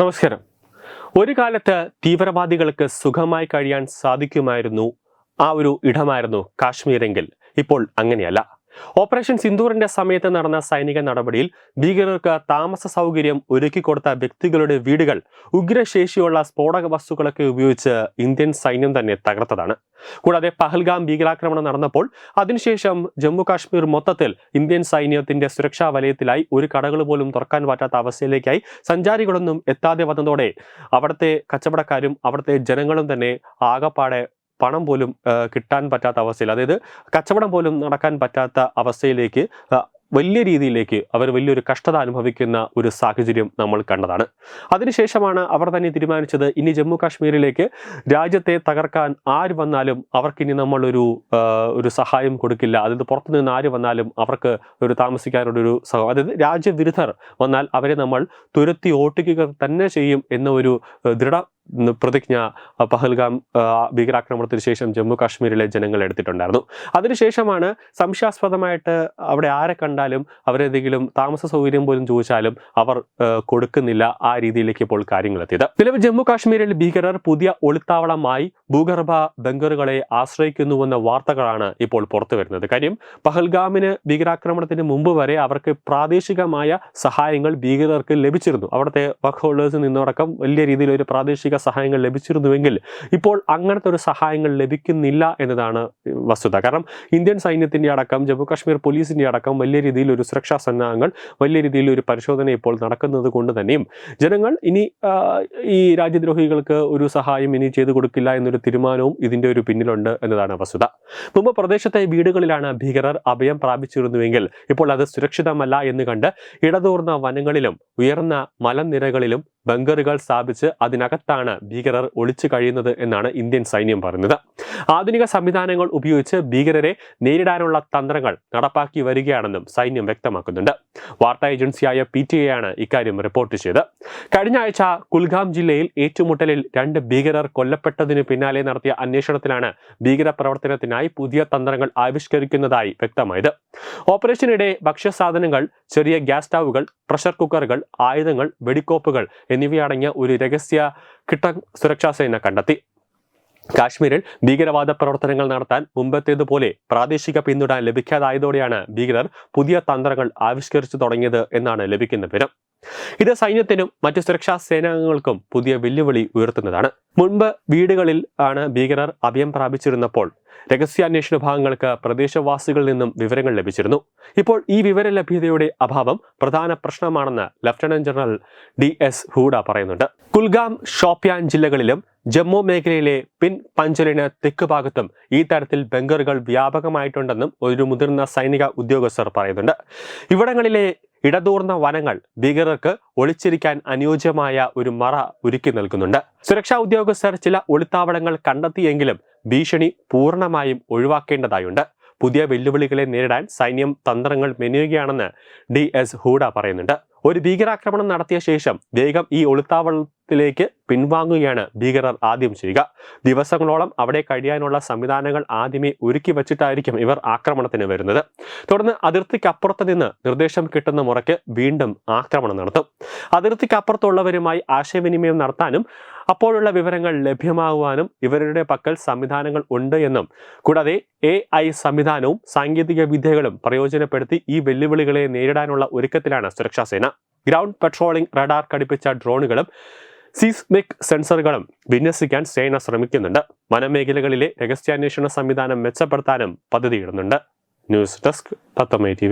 നമസ്കാരം. ഒരു കാലത്ത് തീവ്രവാദികൾക്ക് സുഖമായി കഴിയാൻ സാധിക്കുമായിരുന്നു ആ ഒരു ഇടമായിരുന്നു കാശ്മീരെങ്കിൽ. ഇപ്പോൾ അങ്ങനെയല്ല. ഓപ്പറേഷൻ സിന്ദൂറിന്റെ സമയത്ത് നടന്ന സൈനിക നടപടിയിൽ ഭീകരർക്ക് താമസ സൗകര്യം ഒരുക്കിക്കൊടുത്ത വ്യക്തികളുടെ വീടുകൾ ഉഗ്രശേഷിയുള്ള സ്ഫോടക വസ്തുക്കളൊക്കെ ഉപയോഗിച്ച് ഇന്ത്യൻ സൈന്യം തന്നെ തകർത്തതാണ്. കൂടാതെ പഹൽഗാം ഭീകരാക്രമണം നടന്നപ്പോൾ അതിനുശേഷം ജമ്മു കാശ്മീർ മൊത്തത്തിൽ ഇന്ത്യൻ സൈന്യത്തിന്റെ സുരക്ഷാ വലയത്തിലായി ഒരു കടകൾ പോലും തുറക്കാൻ പറ്റാത്ത അവസ്ഥയിലേക്കായി. സഞ്ചാരികളൊന്നും എത്താതെ വന്നതോടെ അവിടുത്തെ കച്ചവടക്കാരും അവിടുത്തെ ജനങ്ങളും തന്നെ ആകപ്പാടെ പണം പോലും കിട്ടാൻ പറ്റാത്ത അവസ്ഥയിൽ അതായത് കച്ചവടം പോലും നടക്കാൻ പറ്റാത്ത അവസ്ഥയിലേക്ക് വലിയ രീതിയിലേക്ക് അവർ വലിയൊരു കഷ്ടത അനുഭവിക്കുന്ന ഒരു സാഹചര്യം നമ്മൾ കണ്ടതാണ്. അതിനുശേഷമാണ് അവർ തന്നെ തീരുമാനിച്ചത് ഇനി ജമ്മു കാശ്മീരിലേക്ക് രാജ്യത്തെ തകർക്കാൻ ആര് വന്നാലും അവർക്കിനി നമ്മളൊരു ഒരു സഹായം കൊടുക്കില്ല. അതായത് പുറത്തു നിന്ന് ആര് വന്നാലും അവർക്ക് ഒരു താമസിക്കാനുള്ളൊരു സഹ അതായത് രാജ്യവിരുദ്ധർ വന്നാൽ അവരെ നമ്മൾ തുരത്തി ഓട്ടിക്കുക തന്നെ ചെയ്യും എന്ന ഒരു ദൃഢ പ്രതിജ്ഞ പഹൽഗാം ഭീകരാക്രമണത്തിന് ശേഷം ജമ്മു കാശ്മീരിലെ ജനങ്ങൾ എടുത്തിട്ടുണ്ടായിരുന്നു. അതിനുശേഷമാണ് സംശയാസ്പദമായിട്ട് അവിടെ ആരെ കണ്ടാലും അവരെന്തെങ്കിലും താമസ സൗകര്യം പോലും ചോദിച്ചാലും അവർ കൊടുക്കുന്നില്ല ആ രീതിയിലേക്ക് ഇപ്പോൾ കാര്യങ്ങൾ എത്തിയത് നിലവിൽ ജമ്മു കാശ്മീരിൽ ഭീകരർ പുതിയ ഒളിത്താവളമായി ഭൂഗർഭ ബങ്കറുകളെ ആശ്രയിക്കുന്നുവെന്ന വാർത്തകളാണ് ഇപ്പോൾ പുറത്തു വരുന്നത്. കാര്യം പഹൽഗാമിന് ഭീകരാക്രമണത്തിന് മുമ്പ് വരെ അവർക്ക് പ്രാദേശികമായ സഹായങ്ങൾ ഭീകരർക്ക് ലഭിച്ചിരുന്നു. അവിടുത്തെ വർക്ക് ഹോൾഡേഴ്സിൽ നിന്നടക്കം വലിയ രീതിയിൽ ഒരു പ്രാദേശിക സഹായങ്ങൾ ലഭിച്ചിരുന്നുവെങ്കിൽ ഇപ്പോൾ അങ്ങനത്തെ ഒരു സഹായങ്ങൾ ലഭിക്കുന്നില്ല എന്നതാണ് വസ്തുത. കാരണം ഇന്ത്യൻ സൈന്യത്തിന്റെ അടക്കം ജമ്മു കാശ്മീർ പോലീസിന്റെ അടക്കം വലിയ രീതിയിൽ ഒരു സുരക്ഷാ സന്നാഹങ്ങൾ വലിയ രീതിയിൽ ഒരു പരിശോധന ഇപ്പോൾ നടക്കുന്നത് കൊണ്ട് തന്നെയും ജനങ്ങൾ ഇനി ഈ രാജ്യദ്രോഹികൾക്ക് ഒരു സഹായം ഇനി ചെയ്തു കൊടുക്കില്ല എന്നൊരു തീരുമാനവും ഇതിന്റെ ഒരു പിന്നിലുണ്ട് എന്നതാണ് വസ്തുത. മുമ്പ് പ്രദേശത്തെ വീടുകളിലാണ് ഭീകരർ അഭയം പ്രാപിച്ചിരുന്നുവെങ്കിൽ ഇപ്പോൾ അത് സുരക്ഷിതമല്ല എന്ന് കണ്ട് ഇടതൂർന്ന വനങ്ങളിലും ഉയർന്ന മലനിരകളിലും ബങ്കറുകൾ സ്ഥാപിച്ച് അതിനകത്താണ് ഭീകരർ ഒളിച്ചു കഴിയുന്നത് എന്നാണ് ഇന്ത്യൻ സൈന്യം പറയുന്നത്. ആധുനിക സംവിധാനങ്ങൾ ഉപയോഗിച്ച് ഭീകരരെ നേരിടാനുള്ള തന്ത്രങ്ങൾ നടപ്പാക്കി വരികയാണെന്നും സൈന്യം വ്യക്തമാക്കുന്നുണ്ട്. വാർത്താ ഏജൻസിയായ പി ടി ആണ് ഇക്കാര്യം റിപ്പോർട്ട് ചെയ്ത് കഴിഞ്ഞ ആഴ്ച കുൽഗാം ജില്ലയിൽ ഏറ്റുമുട്ടലിൽ രണ്ട് ഭീകരർ കൊല്ലപ്പെട്ടതിന് പിന്നാലെ നടത്തിയ അന്വേഷണത്തിലാണ് ഭീകര പ്രവർത്തനത്തിനായി പുതിയ തന്ത്രങ്ങൾ ആവിഷ്കരിക്കുന്നതായി വ്യക്തമായത്. ഓപ്പറേഷനിടെ ഭക്ഷ്യസാധനങ്ങൾ ചെറിയ ഗ്യാസ് സ്റ്റൗകൾ പ്രഷർ കുക്കറുകൾ ആയുധങ്ങൾ വെടിക്കോപ്പുകൾ എന്നിവയടങ്ങിയ ഒരു രഹസ്യ കിട്ട സുരക്ഷാ സേന കണ്ടെത്തി. കാശ്മീരിൽ ഭീകരവാദ പ്രവർത്തനങ്ങൾ നടത്താൻ മുമ്പത്തേതുപോലെ പ്രാദേശിക പിന്തുണ ലഭിക്കാതായതോടെയാണ് ഭീകരർ പുതിയ തന്ത്രങ്ങൾ ആവിഷ്കരിച്ചു തുടങ്ങിയത് എന്നാണ് ലഭിക്കുന്ന വിവരം. ഇത് സൈന്യത്തിനും മറ്റു സുരക്ഷാ സേനാംഗങ്ങൾക്കും പുതിയ വെല്ലുവിളി ഉയർത്തുന്നതാണ്. മുൻപ് വീടുകളിൽ ആണ് ഭീകരർ അഭയം പ്രാപിച്ചിരുന്നപ്പോൾ രഹസ്യാന്വേഷണ വിഭാഗങ്ങൾക്ക് പ്രദേശവാസികളിൽ നിന്നും വിവരങ്ങൾ ലഭിച്ചിരുന്നു. ഇപ്പോൾ ഈ വിവര ലഭ്യതയുടെ അഭാവം പ്രധാന പ്രശ്നമാണെന്ന് lieutenant general D S Hooda പറയുന്നുണ്ട്. കുൽഗാം ഷോപ്പിയാൻ ജില്ലകളിലും ജമ്മു മേഖലയിലെ പിൻ പഞ്ചലിന് തെക്ക് ഭാഗത്തും ഈ തരത്തിൽ ബങ്കറുകൾ വ്യാപകമായിട്ടുണ്ടെന്നും ഒരു മുതിർന്ന സൈനിക ഉദ്യോഗസ്ഥർ പറയുന്നുണ്ട്. ഇവിടങ്ങളിലെ ഇടതൂർന്ന വനങ്ങൾ ഭീകരർക്ക് ഒളിച്ചിരിക്കാൻ അനുയോജ്യമായ ഒരു മറ ഒരുക്കി നൽകുന്നുണ്ട്. സുരക്ഷാ ഉദ്യോഗസ്ഥർ ചില ഒളിത്താവളങ്ങൾ കണ്ടെത്തിയെങ്കിലും ഭീഷണി പൂർണമായും ഒഴിവാക്കേണ്ടതായുണ്ട്. പുതിയ വെല്ലുവിളികളെ നേരിടാൻ സൈന്യം തന്ത്രങ്ങൾ മെനയുകയാണെന്ന് ഡി എസ് ഹൂഡ പറയുന്നുണ്ട്. ഒരു ഭീകരാക്രമണം നടത്തിയ ശേഷം വേഗം ഈ ഒളിത്താവളത്തിലേക്ക് പിൻവാങ്ങുകയാണ് ഭീകരർ ആദ്യം ചെയ്യുക. ദിവസങ്ങളോളം അവിടെ കഴിയാനുള്ള സംവിധാനങ്ങൾ ആദ്യമേ ഒരുക്കി വച്ചിട്ടായിരിക്കും ഇവർ ആക്രമണത്തിന് വരുന്നത്. തുടർന്ന് അതിർത്തിക്കപ്പുറത്ത് നിന്ന് നിർദ്ദേശം കിട്ടുന്ന മുറയ്ക്ക് വീണ്ടും ആക്രമണം നടത്തും. അതിർത്തിക്കപ്പുറത്തുള്ളവരുമായി ആശയവിനിമയം നടത്താനും അപ്പോഴുള്ള വിവരങ്ങൾ ലഭ്യമാകുവാനും ഇവരുടെ പക്കൽ സംവിധാനങ്ങൾ ഉണ്ട് എന്നും കൂടാതെ എ ഐ സംവിധാനവും സാങ്കേതിക വിദ്യകളും പ്രയോജനപ്പെടുത്തി ഈ വെല്ലുവിളികളെ നേരിടാനുള്ള ഒരുക്കത്തിലാണ് സുരക്ഷാസേന. ഗ്രൗണ്ട് പെട്രോളിംഗ് റഡാർ ഘടിപ്പിച്ച ഡ്രോണുകളും സീസ്മിക് സെൻസറുകളും വിന്യസിക്കാൻ സേന ശ്രമിക്കുന്നുണ്ട്. വനമേഖലകളിലെ രഹസ്യാന്വേഷണ സംവിധാനം മെച്ചപ്പെടുത്താനും പദ്ധതിയിടുന്നുണ്ട്. News desk Thathamma T